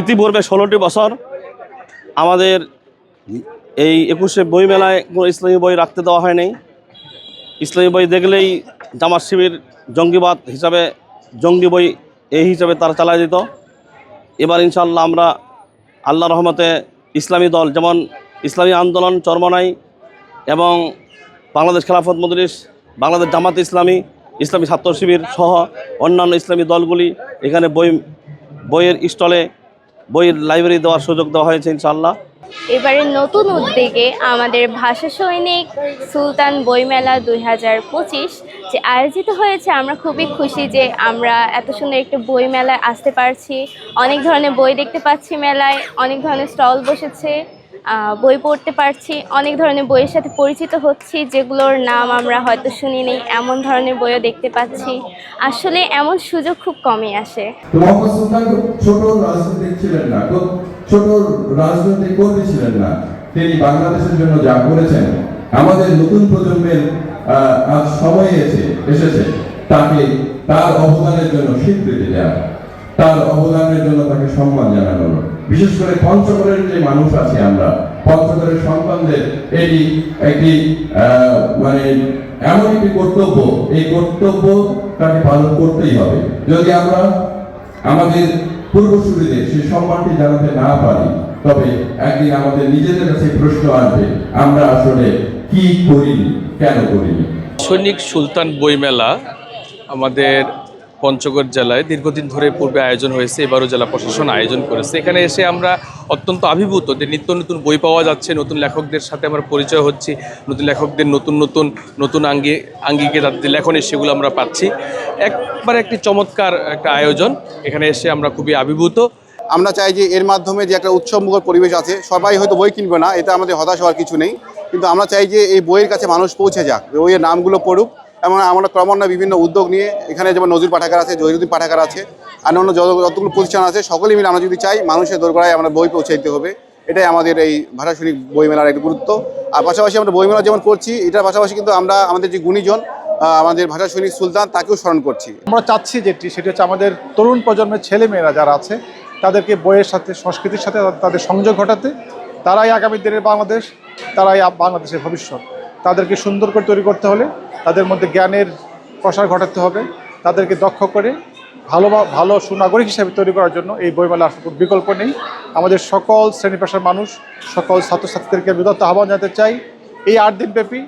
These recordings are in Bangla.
ইতিপূর্বে ষোলোটি বছর আমাদের এই একুশে বই মেলায় কোনো ইসলামী বই রাখতে দেওয়া হয় নাই ইসলামী বই দেখলেই জামাত শিবির জঙ্গিবাদ হিসাবে জঙ্গি বই এই হিসাবে তারা চালায় দিত। এবার ইনশাল্লাহ আমরা আল্লাহ রহমতে ইসলামী দল যেমন ইসলামী আন্দোলন চরমনাই এবং বাংলাদেশ খেলাফত মজলিস, বাংলাদেশ জামাত ইসলামী ইসলামী ছাত্র শিবির সহ অন্যান্য ইসলামী দলগুলি এখানে বই, বইয়ের স্টলে বইয়ের লাইব্রেরি দেওয়ার সুযোগ দেওয়া হয়েছে ইনশাল্লাহ এবারে নতুন উদ্যোগে আমাদের ভাষা সৈনিক সুলতান বইমেলা দুই হাজার পঁচিশ যে আয়োজিত হয়েছে, আমরা খুবই খুশি যে আমরা এত সুন্দর একটা বইমেলায় আসতে পারছি। অনেক ধরনের বই দেখতে পাচ্ছি মেলায়, অনেক ধরনের স্টল বসেছে। বই পড়তে পারছি। অনেক ধরনের বইয়ের সাথে পরিচিত হচ্ছি, যেগুলোর নাম আমরা হয়তো শুনিনি, এমন ধরনের বইও দেখতে পাচ্ছি। আসলে এমন সুযোগ খুব কমই আসে। তিনি বাংলাদেশের জন্য যা করেছেন, আমাদের নতুন প্রজন্মের আজ সময় এসে, এসেছে। তাকে তার অবদানের জন্য স্বীকৃতি দেওয়া তার অবদানের জন্য তাকে সম্মান জানানো বিশেষ করে পঞ্চগড়ের যে মানুষ আছে আমরা, পঞ্চগড়ের সন্তানদের এটি একটি মানে এমন একটি কর্তব্য, এই কর্তব্য তাকে পালন করতেই হবে। যদি আমরা আমাদের পূর্বসূরীদের সেই সম্মানটি জানাতে না পারি, তবে একদিন আমাদের নিজেদের কাছে প্রশ্ন আসবে, আমরা আসলে কি করি কেন করিনি? সৈনিক সুলতান বইমেলা আমাদের পঞ্চগড় জেলায় দীর্ঘদিন ধরে পূর্বে আয়োজন হয়েছে, এবারও জেলা প্রশাসন আয়োজন করেছে। এখানে এসে আমরা অত্যন্ত আবির্ভূত যে নিত্য নতুন বই পাওয়া যাচ্ছে, নতুন লেখকদের সাথে আমরা পরিচয় হচ্ছি, নতুন লেখকদের নতুন নতুন নতুন আঙ্গি, আঙ্গিকে তাদের লেখনী সেগুলো আমরা পাচ্ছি। একবারে একটি চমৎকার একটা আয়োজন, এখানে এসে আমরা খুবই আবির্ভূত আমরা চাই যে এর মাধ্যমে যে একটা উৎসবমুখর পরিবেশ আছে, সবাই হয়তো বই কিনবে না, এটা আমাদের হতাশ হওয়ার কিছু নেই। কিন্তু আমরা চাই যে এই বইয়ের কাছে মানুষ পৌঁছে যাক বইয়ের নামগুলো পড়ুক এবং আমরা ক্রমান্বয়ে বিভিন্ন উদ্যোগ নিয়ে এখানে যেমন নজির পাঠাগার আছে, জহিরুদ্দিন পাঠাগার আছে, অন্যান্য যত যতগুলো প্রতিষ্ঠান আছে সকলেই মিলে আমরা যদি চাই মানুষের দোরগোড়ায় আমরা বই পৌঁছে দিতে হবে। এটাই আমাদের এই ভাষাসৈনিক বইমেলার একটা গুরুত্ব। আর পাশাপাশি আমরা বইমেলা যেমন করছি, এটার পাশাপাশি কিন্তু আমরা আমাদের যে গুণীজন আমাদের ভাষা সৈনিক সুলতান, তাকেও স্মরণ করছি। আমরা চাচ্ছি যেটি, সেটি হচ্ছে আমাদের তরুণ প্রজন্মের ছেলেমেয়েরা যারা আছে, তাদেরকে বইয়ের সাথে, সংস্কৃতির সাথে তাদের সংযোগ ঘটাতে, তারাই আগামী দিনের বাংলাদেশ, তারাই বাংলাদেশের ভবিষ্যৎ। তাদেরকে সুন্দর করে তৈরি করতে হলে তাদের মধ্যে জ্ঞানের প্রসার ঘটাতে হবে। তাদেরকে দক্ষ করে ভালো ভালো সুনাগরিক হিসাবে তৈরি করার জন্য এই বইমেলা আসার বিকল্প নেই। আমাদের সকল শ্রেণি পেশার মানুষ, সকল ছাত্রছাত্রীদেরকে বিদত্ত আহ্বান জানাতে চাই। এই আট দিন ব্যাপী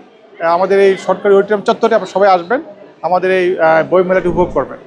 আমাদের এই সরকারি অডিটোরিয়াম চত্বরে আপনারা সবাই আসবেন। আমাদের এই বইমেলাটি উপভোগ করবেন।